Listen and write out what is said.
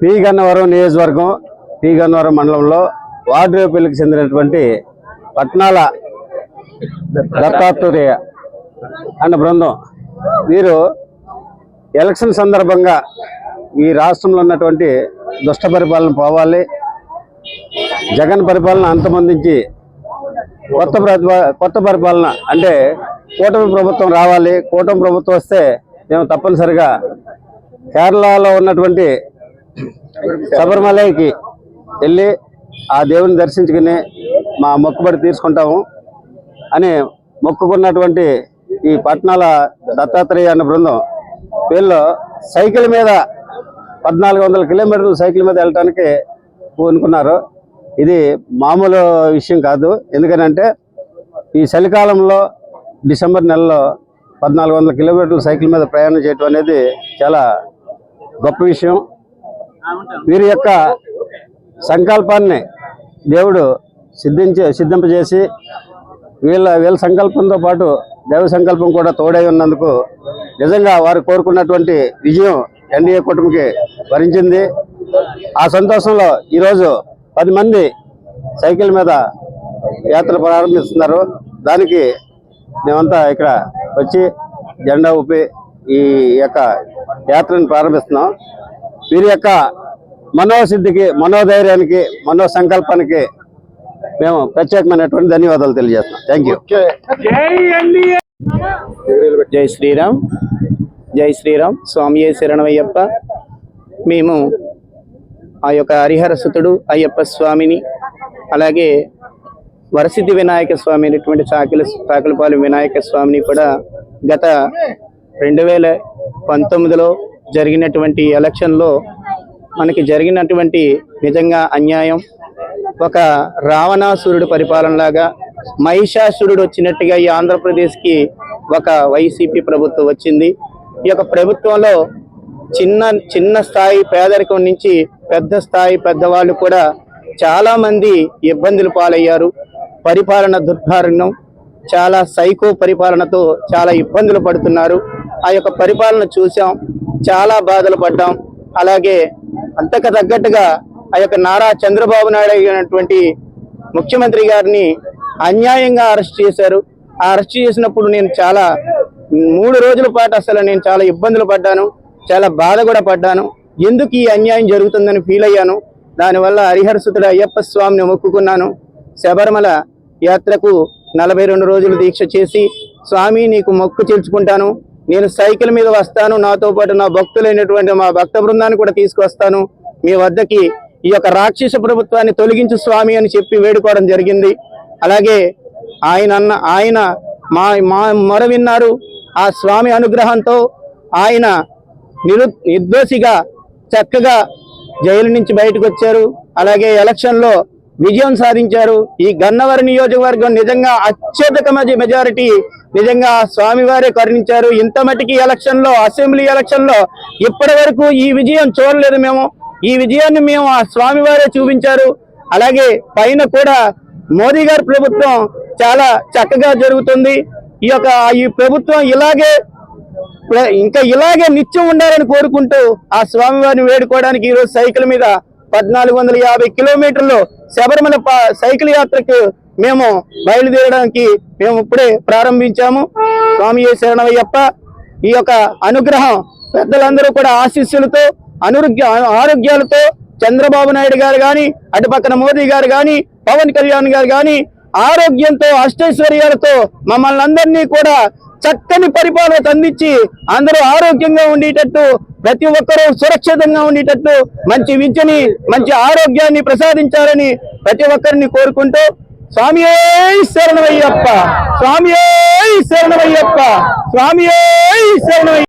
P Gannavaram నియోజకవర్గం P Gannavaram మండలంలో వార్డ్రోపల్లికి చెందినటువంటి పట్నాల దత్తాత్రేయ అన్న బృందం. వీరు ఎలక్షన్ సందర్భంగా ఈ రాష్ట్రంలో ఉన్నటువంటి దుష్ట పరిపాలన పోవాలి జగన్ పరిపాలన అంతమందించి కొత్త కొత్త పరిపాలన అంటే కూటమి ప్రభుత్వం రావాలి కూటమి ప్రభుత్వం వస్తే మేము తప్పనిసరిగా కేరళలో ఉన్నటువంటి శబరిమలకి వెళ్ళి ఆ దేవుని దర్శించుకుని మా మొక్కుబడి తీసుకుంటాము అని మొక్కుకున్నటువంటి ఈ పట్నాల దత్తాత్రేయ అన్న బృందం వీళ్ళు సైకిల్ మీద పద్నాలుగు వందల కిలోమీటర్లు సైకిల్ మీద వెళ్ళటానికి పూనుకున్నారు. ఇది మామూలు విషయం కాదు. ఎందుకనంటే ఈ చలికాలంలో డిసెంబర్ నెలలో పద్నాలుగు వందల కిలోమీటర్లు సైకిల్ మీద ప్రయాణం చేయటం అనేది చాలా గొప్ప విషయం. వీరి యొక్క సంకల్పాన్ని దేవుడు సిద్ధించి సిద్ధింపజేసి వీళ్ళ వీళ్ళ సంకల్పంతో పాటు దైవ సంకల్పం కూడా తోడై ఉన్నందుకు నిజంగా వారు కోరుకున్నటువంటి విజయం ఎన్డీఏ కూటమికి వరించింది. ఆ సంతోషంలో ఈరోజు పది మంది సైకిల్ మీద యాత్ర ప్రారంభిస్తున్నారు. దానికి మేమంతా ఇక్కడ వచ్చి జెండా ఊపి ఈ యొక్క యాత్రను ప్రారంభిస్తున్నాం. వీరి యొక్క మనోసిద్ధికి మనోధైర్యానికి మనో సంకల్పానికి మేము ప్రత్యేకమైనటువంటి ధన్యవాదాలు తెలియజేస్తున్నాం. థ్యాంక్ యూ జై శ్రీరామ్. జై శ్రీరామ్. స్వామి శరణమయ్యప్ప. మేము ఆ యొక్క హరిహర సుతుడు అయ్యప్ప స్వామిని అలాగే వరసిద్ధి వినాయక స్వామి అయినటువంటి చాకిల చాకిలపాలెం వినాయక స్వామిని కూడా గత రెండు వేల పంతొమ్మిదిలో జరిగినటువంటి ఎలక్షన్లో మనకి జరిగినటువంటి నిజంగా అన్యాయం. ఒక రావణాసురుడు పరిపాలనలాగా మహిషాసురుడు వచ్చినట్టుగా ఈ ఆంధ్రప్రదేశ్కి ఒక వైసీపీ ప్రభుత్వం వచ్చింది. ఈ యొక్క ప్రభుత్వంలో చిన్న చిన్న స్థాయి పేదరికం నుంచి పెద్ద స్థాయి పెద్దవాళ్ళు కూడా చాలామంది ఇబ్బందులు పాలయ్యారు. పరిపాలన దుర్భారణం చాలా సైకో పరిపాలనతో చాలా ఇబ్బందులు పడుతున్నారు. ఆ యొక్క పరిపాలన చూసాం. చాలా బాధలు పడ్డాం. అలాగే అంతకు తగ్గట్టుగా ఆ యొక్క నారా చంద్రబాబు నాయుడు అయినటువంటి ముఖ్యమంత్రి గారిని అన్యాయంగా అరెస్ట్ చేశారు. ఆ అరెస్ట్ చేసినప్పుడు నేను చాలా మూడు రోజుల పాటు అసలు నేను చాలా ఇబ్బందులు పడ్డాను. చాలా బాధ కూడా పడ్డాను. ఎందుకు ఈ అన్యాయం జరుగుతుందని ఫీల్ అయ్యాను. దానివల్ల హరిహరసుతుడు అయ్యప్ప స్వామిని మొక్కుకున్నాను. శబరిమల యాత్రకు నలభై రెండు రోజులు దీక్ష చేసి స్వామి నీకు మొక్కు చేర్చుకుంటాను నేను సైకిల్ మీద వస్తాను నాతో పాటు నా భక్తులైనటువంటి మా భక్త బృందాన్ని కూడా తీసుకొస్తాను మీ వద్దకి ఈ యొక్క రాక్షస ప్రభుత్వాన్ని తొలగించు స్వామి అని చెప్పి వేడుకోవడం జరిగింది. అలాగే ఆయన అన్న ఆయన మా మా మొర విన్నారు. ఆ స్వామి అనుగ్రహంతో ఆయన నిరు నిర్దోషిగా చక్కగా జైలు నుంచి బయటకు వచ్చారు. అలాగే ఎలక్షన్లో విజయం సాధించారు. ఈ గన్నవరం నియోజకవర్గం నిజంగా అత్యధిక మెజారిటీ నిజంగా స్వామివారే కరుణించారు. ఇంత మటుకి ఎలక్షన్లో అసెంబ్లీ ఎలక్షన్లో ఇప్పటి వరకు ఈ విజయం చూడలేదు మేము. ఈ విజయాన్ని మేము ఆ స్వామివారే చూపించారు. అలాగే పైన కూడా మోదీ గారి ప్రభుత్వం చాలా చక్కగా జరుగుతుంది. ఈ యొక్క ఈ ప్రభుత్వం ఇలాగే ఇంకా ఇలాగే నిత్యం ఉండాలని కోరుకుంటూ ఆ స్వామివారిని వేడుకోవడానికి ఈ రోజు సైకిల్ మీద పద్నాలుగు వందల యాభై కిలోమీటర్లు శబరిమల సైకిల్ యాత్రకు మేము బయలుదేరడానికి మేము ఇప్పుడే ప్రారంభించాము. స్వామి శరణయ్యప్ప ఈ యొక్క అనుగ్రహం పెద్దలందరూ కూడా ఆశీస్సులతో అనురుగ్య ఆరోగ్యాలతో చంద్రబాబు నాయుడు గారు కానీ అటు పక్కన మోదీ గారు కానీ పవన్ కళ్యాణ్ గారు గాని ఆరోగ్యంతో అష్టైశ్వర్యాలతో మమ్మల్ని అందరినీ కూడా చక్కని పరిపాలన అందించి అందరూ ఆరోగ్యంగా ఉండేటట్టు ప్రతి ఒక్కరూ సురక్షితంగా ఉండేటట్టు మంచి విద్యని మంచి ఆరోగ్యాన్ని ప్రసాదించాలని ప్రతి ఒక్కరిని కోరుకుంటూ స్వామి శరణమయ్యప్ప స్వామి శరణమయ్యప్ప స్వామి శరణమయ్య